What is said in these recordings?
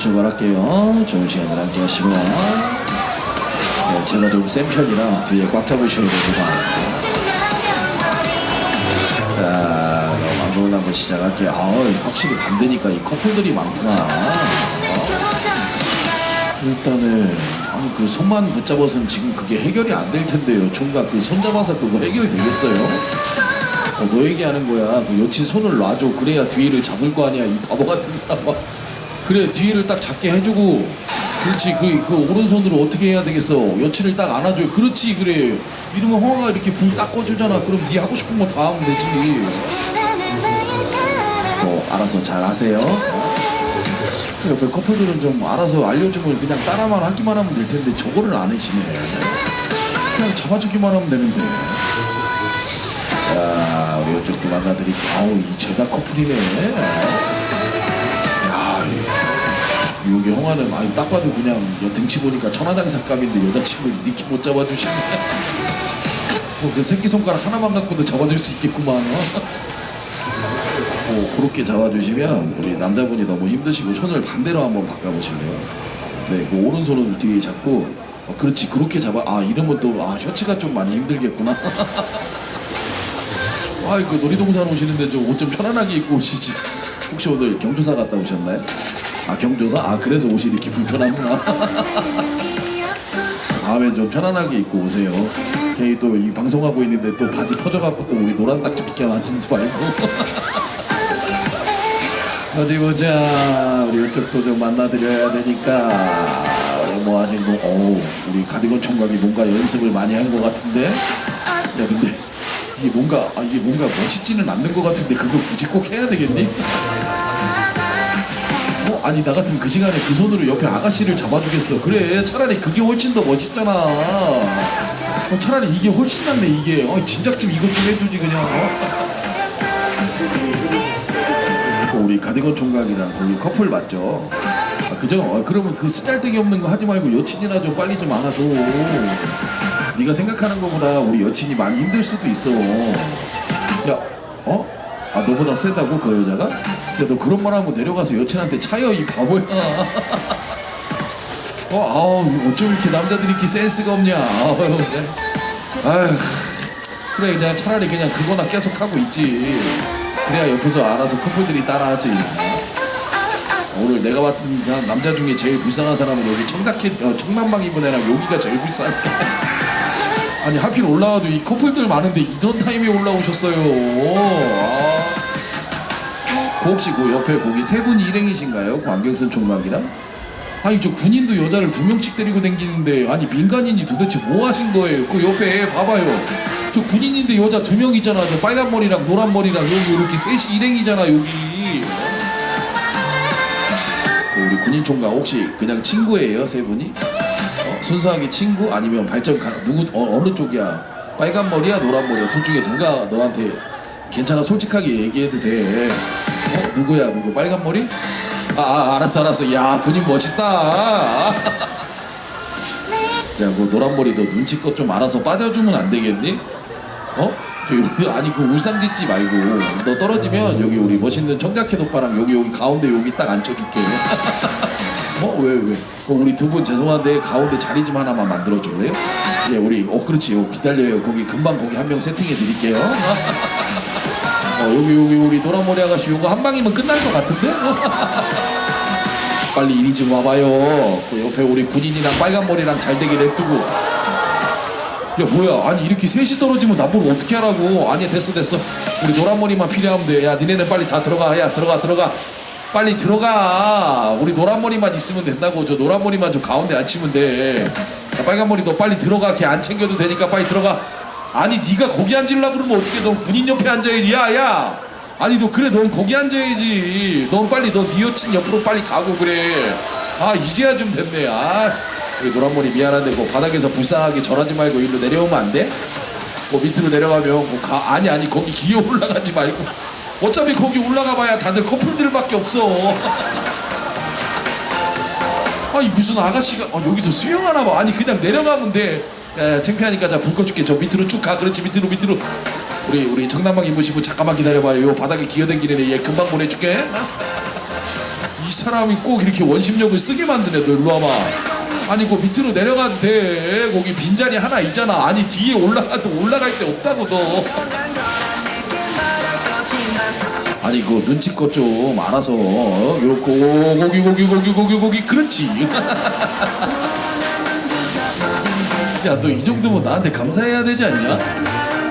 출발할게요. 좋은 시간을 함께 하시고요. 네, 제가 좀 센 편이라 뒤에 꽉 잡으셔야 됩니다. 자, 방송을 한번 시작할게요. 아, 확실히 반대니까 이 커플들이 많구나. 어? 일단은 아니 그 손만 붙잡아서는 지금 그게 해결이 안 될 텐데요. 총각 그 손 잡아서 그거 해결이 되겠어요? 어, 너 얘기하는 거야. 그 여친 손을 놔줘. 그래야 뒤를 잡을 거 아니야. 이 바보 같은 사람아. 그래 뒤를 딱 잡게 해주고. 그렇지. 그, 그 오른손으로 어떻게 해야 되겠어. 여친을 딱 안아줘요. 그렇지. 그래. 이러면 허가 이렇게 불 딱 꺼주잖아. 그럼 네 하고 싶은 거 다 하면 되지. 뭐 알아서 잘 하세요. 옆에 커플들은 좀 알아서 알려주면 그냥 따라만 하기만 하면 될 텐데 저거를 안 해지네. 그냥 잡아주기만 하면 되는데. 야, 우리 이쪽도 만나드릴게. 아우, 이 죄다 커플이네. 형아는 아니 딱 봐도 그냥 여 등치 보니까 천하장사감인데 여자친구를 이렇게 못 잡아주시네. 뭐 그 새끼손가락 하나만 갖고도 잡아줄 수 있겠구만. 어? 뭐 그렇게 잡아주시면 우리 남자분이 너무 힘드시고 손을 반대로 한번 바꿔보실래요? 네, 그 오른손을 뒤에 잡고 어, 그렇지 그렇게 잡아 아 이러면 또아 셔츠가 좀 많이 힘들겠구나. 아이 그 놀이동산 오시는데 좀 옷 좀 편안하게 입고 오시지. 혹시 오늘 경조사 갔다 오셨나요? 아 경조사? 아 그래서 옷이 이렇게 불편하구나. 다음에 좀 편안하게 입고 오세요. 괜히 또 이 방송하고 있는데 또 바지 터져갖고 또 우리 노란 딱지 붙게 맞힌지 말고. 어디 보자. 우리 이쪽도 좀 만나드려야 되니까. 우리 뭐 아직 뭐, 어우, 우리 가디건 총각이 뭔가 연습을 많이 한 것 같은데. 야, 근데 이게 뭔가, 아, 이게 뭔가 멋있지는 않는 것 같은데 그거 굳이 꼭 해야 되겠니? 어, 아니 나 같으면 그 시간에 그 손으로 옆에 아가씨를 잡아주겠어. 그래, 차라리 그게 훨씬 더 멋있잖아. 어, 차라리 이게 훨씬 낫네 이게. 어, 진작 좀 이것 좀 해주지 그냥. 어? 그 우리 가디건 총각이랑 거기 커플 맞죠? 아, 그죠? 아, 그러면 그 쓰잘데기 없는 거 하지 말고 여친이나 좀 빨리 좀 안아줘. 네가 생각하는 것보다 우리 여친이 많이 힘들 수도 있어. 야, 어? 아 너보다 세다고 그 여자가? 야 너 그런 말 하고 내려가서 여친한테 차여 이 바보야. 어, 아우 어쩜 이렇게 남자들이 이렇게 센스가 없냐. 아유, 그냥. 아휴, 그래 그냥 차라리 그냥 그거나 계속 하고 있지. 그래야 옆에서 알아서 커플들이 따라하지. 오늘 내가 봤던 사람, 남자 중에 제일 불쌍한 사람은 여기 청담캐 어, 청남방 입은 애랑 여기가 제일 불쌍해. 아니 하필 올라와도 이 커플들 많은데 이런 타임에 올라오셨어요. 아. 그 혹시 그 옆에 거기 세 분이 일행이신가요? 그 안경 쓴 총각이랑? 아니 저 군인도 여자를 두 명씩 데리고 다니는데 아니 민간인이 도대체 뭐 하신 거예요? 그 옆에 봐봐요. 저 군인인데 여자 두 명 있잖아. 저 빨간 머리랑 노란 머리랑 여기 이렇게 셋이 일행이잖아 여기. 그 우리 군인 총각 혹시 그냥 친구예요 세 분이? 어, 순수하게 친구 아니면 발전 가, 누구 어, 어느 쪽이야? 빨간 머리야 노란 머리야 둘 중에 누가 너한테 괜찮아 솔직하게 얘기해도 돼. 어 누구야 누구 빨간 머리? 아, 아 알았어 알았어 야 군인 멋있다. 야, 뭐 노란 머리 너 눈치껏 좀 알아서 빠져주면 안 되겠니? 어? 저 아니 그 울상 짓지 말고 너 떨어지면 여기 우리 멋있는 청자켓 오빠랑 여기 여기 가운데 여기 딱 앉혀줄게. 어? 왜 왜? 그 우리 두 분 죄송한데 가운데 자리 좀 하나만 만들어 줄래요? 예, 우리 어 그렇지. 요 기다려요. 거기 금방 거기 한 명 세팅해 드릴게요. 어, 여기 여기 우리 노란 머리 아가씨 요거 한 방이면 끝날 것 같은데? 빨리 이리 좀 와봐요. 그 옆에 우리 군인이랑 빨간 머리랑 잘 되게 냅두고. 야 뭐야? 아니 이렇게 셋이 떨어지면 나보고 어떻게 하라고? 아니 됐어 됐어. 우리 노란 머리만 필요하면 돼. 야 니네는 빨리 다 들어가. 야 들어가 들어가. 빨리 들어가. 우리 노란 머리만 있으면 된다고. 저 노란 머리만 저 가운데 앉히면 돼. 야, 빨간 머리 너 빨리 들어가. 걔 안 챙겨도 되니까 빨리 들어가. 아니 네가 거기 앉으려 그러면 어떻게 넌 군인 옆에 앉아야지. 야 야. 아니 너 그래 넌 거기 앉아야지. 넌 빨리 너네 여친 옆으로 빨리 가고 그래. 아 이제야 좀 됐네. 아 우리 노란머리 미안한데 뭐 바닥에서 불쌍하게 절하지 말고 일로 내려오면 안 돼? 뭐 밑으로 내려가면 뭐 가, 아니 아니 거기 기어 올라가지 말고. 어차피 거기 올라가 봐야 다들 커플들밖에 없어. 아니 무슨 아가씨가 어, 여기서 수영하나 봐. 아니 그냥 내려가면 돼 야, 창피하니까 자 불 꺼줄게. 저 밑으로 쭉 가. 그렇지. 밑으로 밑으로. 우리 우리 정남방 입으시고 잠깐만 기다려봐요. 요 바닥에 기어댕기는 얘 금방 보내줄게. 이 사람이 꼭 이렇게 원심력을 쓰게 만드네 너 일로 와봐. 아니 그 밑으로 내려가도 돼. 거기 빈자리 하나 있잖아. 아니 뒤에 올라가도 올라갈 데 없다고 너. 아니 그 눈치껏 좀 알아서. 어? 요렇게 고기 고기 고기 고기 고기. 그렇지 야 너 이 정도면 나한테 감사해야 되지 않냐?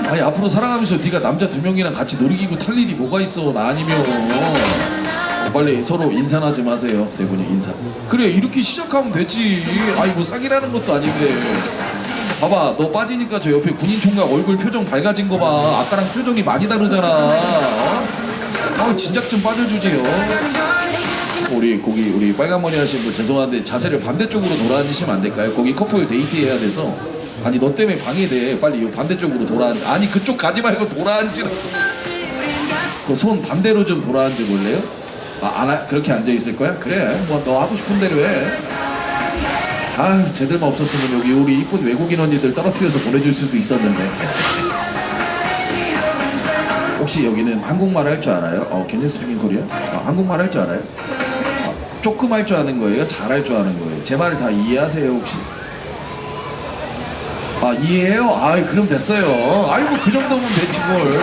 아니 앞으로 살아가면서 네가 남자 두 명이랑 같이 놀이기구 탈 일이 뭐가 있어? 나 아니면. 어, 빨리 서로 인사나 좀 하세요. 세 분이 인사. 그래 이렇게 시작하면 되지. 아니 뭐 사기라는 것도 아닌데. 봐봐 너 빠지니까 저 옆에 군인 총각 얼굴 표정 밝아진 거봐. 아까랑 표정이 많이 다르잖아. 어? 아 진작 좀 빠져주세요 우리 거기 우리 빨간 머리 하신 분 죄송한데 자세를 반대쪽으로 돌아앉으시면 안 될까요? 거기 커플 데이트 해야 돼서 아니 너 때문에 방해돼 빨리 이 반대쪽으로 돌아 아니 그쪽 가지 말고 돌아앉으라 그손 반대로 좀 돌아앉아 볼래요? 아, 안 하, 그렇게 앉아 있을 거야? 그래 뭐 너 하고 싶은 대로 해 아유 쟤들만 없었으면 여기 우리 이쁜 외국인 언니들 떨어뜨려서 보내줄 수도 있었는데 혹시 여기는 한국말 할 줄 알아요? 어, can you in Korean? 아, 한국말 할 줄 알아요? 아, 조금 할 줄 아는 거예요? 잘 할 줄 아는 거예요? 제 말을 다 이해하세요 혹시? 아 이해해요? 아 그럼 됐어요. 아이고 그 정도면 되지 뭘.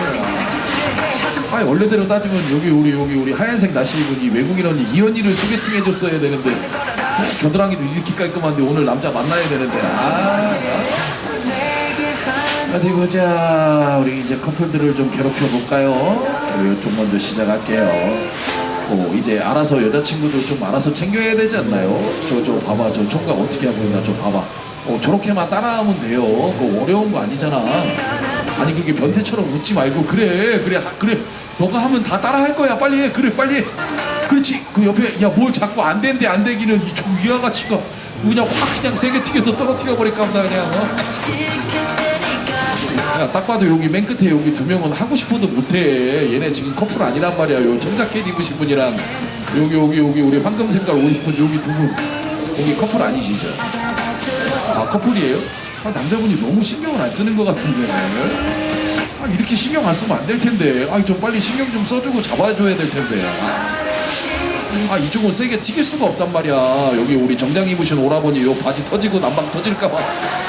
아 원래대로 따지면 여기 우리 여기 우리 하얀색 나시 입은 이 외국인 언니 이 언니를 소개팅 해줬어야 되는데 겨드랑이도 이렇게 깔끔한데 오늘 남자 만나야 되는데 아. 아. 어디 보자. 우리 이제 커플들을 좀 괴롭혀 볼까요? 우리 좀 먼저 시작할게요. 어, 이제 알아서 여자친구들 좀 알아서 챙겨야 되지 않나요? 저, 저 봐봐. 저 총각 어떻게 하고 있나 좀 봐봐. 어, 저렇게만 따라하면 돼요. 그거 어려운 거 아니잖아. 아니, 그렇게 변태처럼 웃지 말고, 그래, 그래, 하- 그래. 너가 하면 다 따라 할 거야. 빨리 해. 그래, 빨리 해. 그렇지. 그 옆에, 야, 뭘 자꾸 안 된대, 안 되기는 이좀 위화가치가 그냥 확 그냥 세게 튀겨서 떨어뜨려 버릴까 보다, 그냥. 어? 야, 딱 봐도 여기 맨 끝에 여기 두 명은 하고 싶어도 못해. 얘네 지금 커플 아니란 말이야. 요 청자켓 입으신 분이랑 여기 여기 여기 우리 황금 색깔 옷 입은 여기 두 분. 여기 커플 아니시죠? 아 커플이에요? 아, 남자분이 너무 신경을 안 쓰는 것 같은데. 아, 이렇게 신경 안 쓰면 안 될 텐데. 아, 좀 빨리 신경 좀 써주고 잡아줘야 될 텐데. 아 이쪽은 세게 튀길 수가 없단 말이야. 여기 우리 정장 입으신 오라버니 요 바지 터지고 난방 터질까봐.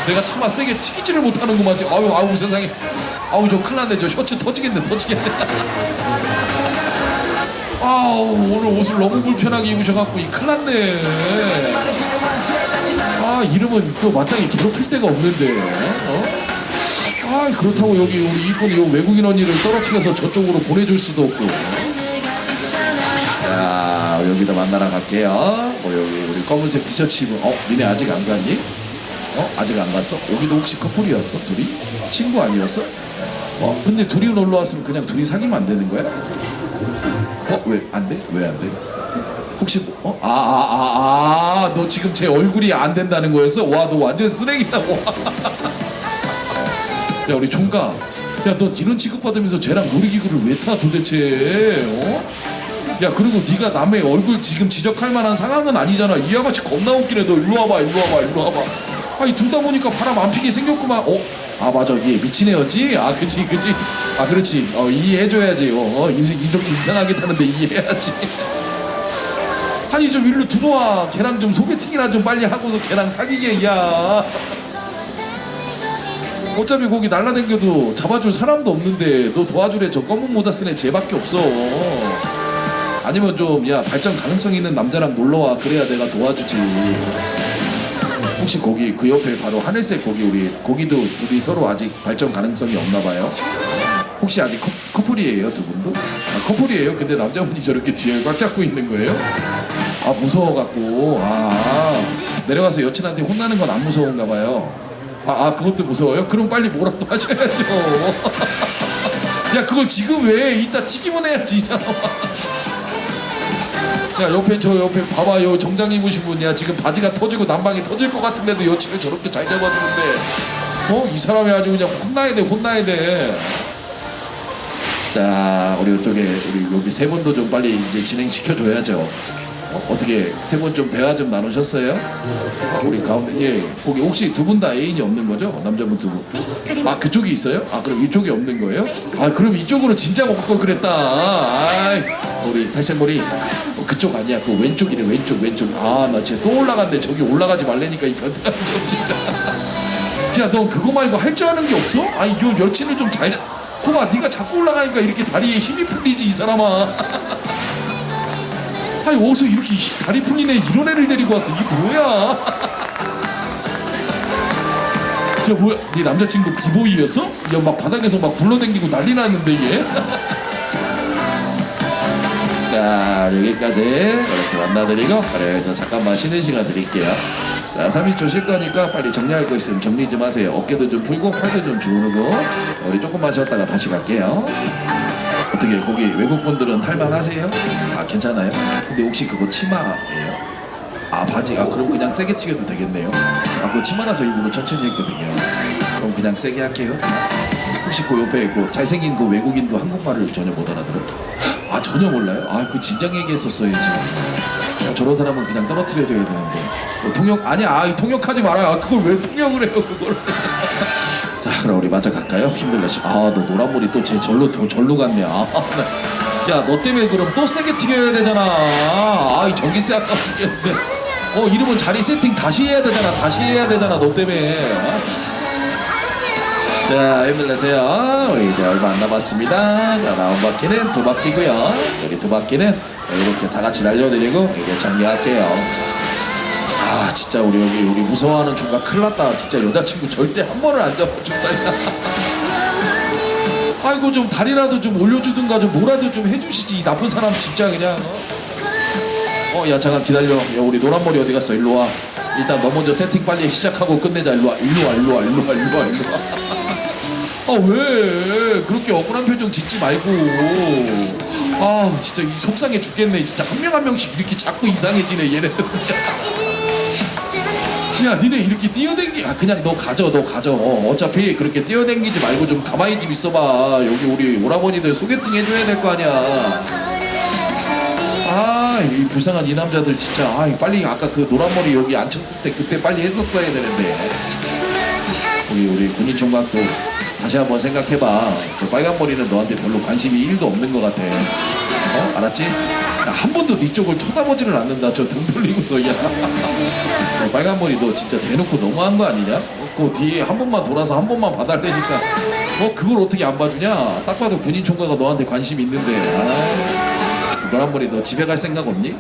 내가 차마 세게 튀기지를 못하는구만. 지금 아유 아우 세상에. 아우 저 큰일 났네. 저 셔츠 터지겠네. 터지겠네 아우 오늘 옷을 너무 불편하게 입으셔갖고 이 큰일 났네. 아 이러면 또 마땅히 괴롭힐 데가 없는데 어? 아 그렇다고 여기 우리 이쁜 요 외국인 언니를 떨어뜨려서 저쪽으로 보내줄 수도 없고 자 여기다 만나러 갈게요. 어, 여기 우리 검은색 티셔츠 입은 어 니네 아직 안 갔니? 어 아직 안 갔어? 여기도 혹시 커플이었어 둘이? 친구 아니었어? 어 근데 둘이 놀러 왔으면 그냥 둘이 사귀면 안 되는 거야? 어 왜 안 돼? 왜 안 돼? 혹시 뭐, 어? 아, 아, 아, 아, 너 지금 제 얼굴이 안 된다는 거였어? 와, 너 완전 쓰레기다, 와. 야, 우리 총각. 야, 너 이런 취급받으면서 쟤랑 놀이기구를 왜 타, 도대체? 어? 야, 그리고 네가 남의 얼굴 지금 지적할 만한 상황은 아니잖아. 이 아가씨 겁나 웃기네. 너 일로 와봐, 일로 와봐, 일로 와봐. 아니, 둘다 보니까 바람 안 피게 생겼구만. 어? 아, 맞아. 얘 미친 애였지? 아, 그치, 그치. 아, 그렇지. 어, 이해해줘야지. 어, 어, 이- 이렇게 이상하게 타는데 이해해야지. 아니 좀 일로 들어와 걔랑 좀 소개팅이나 좀 빨리 하고서 걔랑 사귀게 야 어차피 거기 날라댕겨도 잡아줄 사람도 없는데 너 도와주래 저 검은 모자 쓴애 쟤밖에 없어 아니면 좀 야 발전 가능성 있는 남자랑 놀러와. 그래야 내가 도와주지. 혹시 거기 그 옆에 바로 하늘색 거기 우리 거기도 둘이 서로 아직 발전 가능성이 없나 봐요. 혹시 아직 커, 커플이에요 두 분도? 아, 커플이에요? 근데 남자분이 저렇게 뒤에 꽉 잡고 있는 거예요? 아 무서워갖고. 아 내려가서 여친한테 혼나는 건 안 무서운가 봐요. 아, 아 그것도 무서워요? 그럼 빨리 뭐라도 하셔야죠. 야 그걸 지금 왜 이따 튀기면 해야지 이 사람아 야 옆에 저 옆에 봐봐요 정장 입으신 분이야 지금 바지가 터지고 난방이 터질 것 같은데도 여친을 저렇게 잘 잡아주는데 어? 이 사람이 아주 그냥 혼나야 돼 혼나야 돼 자, 우리 이쪽에 우리 여기 세 분도 좀 빨리 이제 진행시켜 줘야죠. 어, 떻게 세 분 좀 대화 좀 나누셨어요? 아, 우리 가운데 예 거기 혹시 두 분 다 애인이 없는 거죠? 남자분 두 분. 아 그쪽이 있어요? 아 그럼 이쪽이 없는 거예요? 아 그럼 이쪽으로 진짜 올걸 그랬다. 아 우리 패션머리 그쪽 아니야. 그 왼쪽이래 왼쪽 왼쪽. 아 나 진짜 또 올라갔는데 저기 올라가지 말라니까 이 변태 같은 거 진짜. 야 너 그거 말고 할 줄 아는 게 없어? 아니 요 여친을 좀 잘 코봐 네가 자꾸 올라가니까 이렇게 다리에 힘이 풀리지 이 사람아. 아니 어디서 이렇게 히- 다리 풀리네. 이런 애를 데리고 왔어. 이게 뭐야? 야 뭐야? 네 남자친구 비보이였어? 야 막 바닥에서 막 굴러댕기고 난리 났는데 얘 자 여기까지 이렇게 만나드리고 그래서 잠깐만 쉬는 시간 드릴게요. 자 30초 쉴 거니까 빨리 정리할 거 있으면 정리 좀 하세요. 어깨도 좀 풀고 팔도 좀 주무르고 자, 우리 조금만 쉬었다가 다시 갈게요. 어떻게 거기 외국 분들은 탈만하세요? 아 괜찮아요? 근데 혹시 그거 치마예요? 아 바지 아 그럼 그냥 세게 튀겨도 되겠네요. 아 그거 치마라서 일부러 천천히 했거든요. 그럼 그냥 세게 할게요 혹시 그 옆에 그 잘생긴 그 외국인도 한국말을 전혀 못 알아들어? 아 전혀 몰라요? 아 그 진작 얘기했었어야지 아, 저런 사람은 그냥 떨어뜨려줘야 되는데. 뭐 통역 아니야 아, 통역하지 말아요. 아, 그걸 왜 통역을 해요 그걸. 자 그럼 우리 맞아 갈까요? 힘들다 아너 노란머리 또 제 절로 더 절로 갔네. 아 야너 때문에 그럼 또 세게 튀겨야 되잖아. 아이 전기세 아까워 죽겠는데. 어 이러면 자리 세팅 다시 해야 되잖아 다시 해야 되잖아 너 때문에. 어? 자 힘들내세요. 우리 이제 얼마 안 남았습니다. 자 나온 바퀴는 두 바퀴고요. 여기 두 바퀴는 이렇게 다 같이 날려드리고 이제 정리할게요. 아 진짜 우리 여기 우리 무서워하는 중간 큰일 났다. 진짜 여자친구 절대 한 번을 안 잡아준다. 아이고 좀 다리라도 좀 올려주든가 좀 뭐라도 좀 해주시지. 이 나쁜 사람 진짜 그냥 어야 잠깐 기다려. 야 우리 노란머리 어디 갔어? 일로 와. 일단 너 먼저 세팅 빨리 시작하고 끝내자. 일로 와. 일로 와 일로 와 일로 와 일로 와 일로 와 아 왜? 그렇게 억울한 표정 짓지 말고. 아 진짜 이 속상해 죽겠네. 진짜 한 명 한 명씩 이렇게 자꾸 이상해지네 얘네들. 야 니네 이렇게 뛰어댕기 아 그냥 너 가져 너 가져. 어, 어차피 그렇게 뛰어댕기지 말고 좀 가만히 좀 있어봐. 여기 우리 오라버니들 소개팅 해줘야 될 거 아니야. 아 이 불쌍한 이 남자들 진짜. 아 빨리 아까 그 노란 머리 여기 앉혔을 때 그때 빨리 했었어야 되는데. 우리 우리 군인 총각도 다시 한번 생각해봐 저 빨간 머리는 너한테 별로 관심이 1도 없는 것 같아 어 알았지? 야, 한 번도 네 쪽을 쳐다보지를 않는다 저 등 돌리고서 야너 빨간 머리 너 진짜 대놓고 너무한 거 아니냐? 어, 그 뒤에 한 번만 돌아서 한 번만 봐달래니까 어 그걸 어떻게 안 봐주냐? 딱 봐도 군인 총각가 너한테 관심 있는데 아, 노란 머리 너 집에 갈 생각 없니?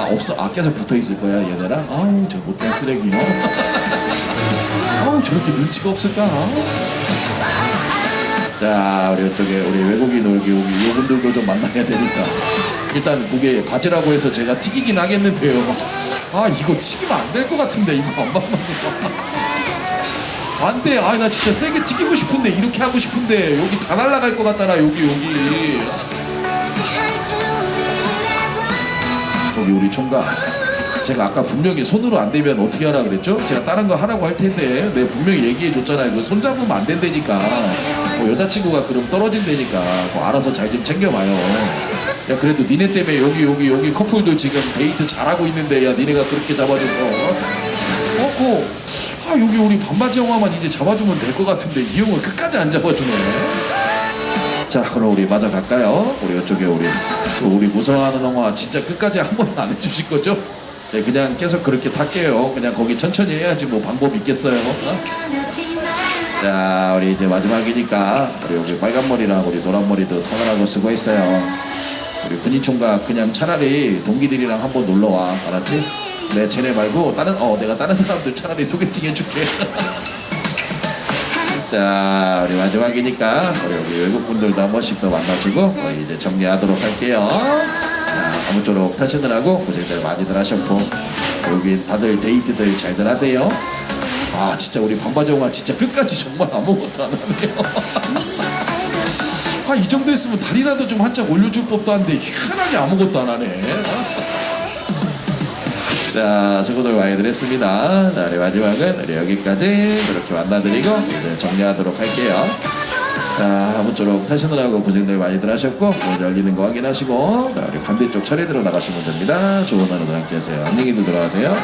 아 없어 아 계속 붙어 있을 거야 얘네랑 아우 저 못된 쓰레기 어? 아우 저렇게 눈치가 없을까? 자 우리 이쪽에 우리 외국인 여기 여기 이분들도 좀 만나야 되니까 일단 그게 바지라고 해서 제가 튀기긴 하겠는데요. 아 이거 튀기면 안 될 것 같은데 이거 안 맞는 거. 안 돼. 아 나 진짜 세게 튀기고 싶은데 이렇게 하고 싶은데 여기 다 날라갈 것 같잖아 여기 여기. 여기 우리 총각 제가 아까 분명히 손으로 안 되면 어떻게 하라 그랬죠? 제가 다른 거 하라고 할 텐데 내가 분명히 얘기해 줬잖아요 그 손 잡으면 안 된다니까 뭐 여자친구가 그럼 떨어진다니까 뭐 알아서 잘 좀 챙겨봐요 야 그래도 니네 때문에 여기 여기 여기 커플들 지금 데이트 잘하고 있는데 야 니네가 그렇게 잡아줘서 어? 고 아 여기 우리 반바지 영화만 이제 잡아주면 될 것 같은데 이 형은 끝까지 안 잡아주네 자 그럼 우리 맞아 갈까요? 우리 이쪽에 우리 또 우리 무서워하는 영화 진짜 끝까지 한 번 안 해주실 거죠? 네 그냥 계속 그렇게 탈게요. 그냥 거기 천천히 해야지 뭐 방법 있겠어요. 어? 자 우리 이제 마지막이니까 우리 여기 빨간 머리랑 우리 노란 머리도 통화하고 수고했어요. 우리 군인 총각 그냥 차라리 동기들이랑 한번 놀러 와. 알았지? 네 쟤네 말고 다른 어 내가 다른 사람들 차라리 소개팅 해줄게. 자 우리 마지막이니까 우리 여기 외국 분들도 한 번씩 더 만나주고 우리 이제 정리하도록 할게요. 자, 아무쪼록 타시느라고 고생들 많이들 하셨고 여기 다들 데이트들 잘들 하세요 아 진짜 우리 반바지 영화 진짜 끝까지 정말 아무것도 안 하네요 아 이 정도 했으면 다리라도 좀 한짝 올려줄 법도 한데 희한하게 아무것도 안 하네 자, 수고들 많이들 했습니다. 자, 우리 마지막은 우리 여기까지 그렇게 만나드리고 이제 정리하도록 할게요. 자, 아무쪼록 타시느라고 고생들 많이들 하셨고 문 열리는 거 확인하시고 자, 우리 반대쪽 차례대로 나가시면 됩니다. 좋은 하루들 함께 하세요. 안녕히들 들어가세요.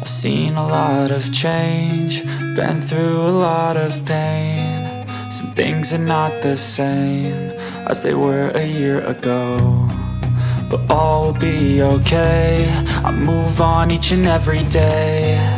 I've seen a lot of change, been through a lot of pain. Some things are not the same as they were a year ago. but all will be okay. I move on each and every day.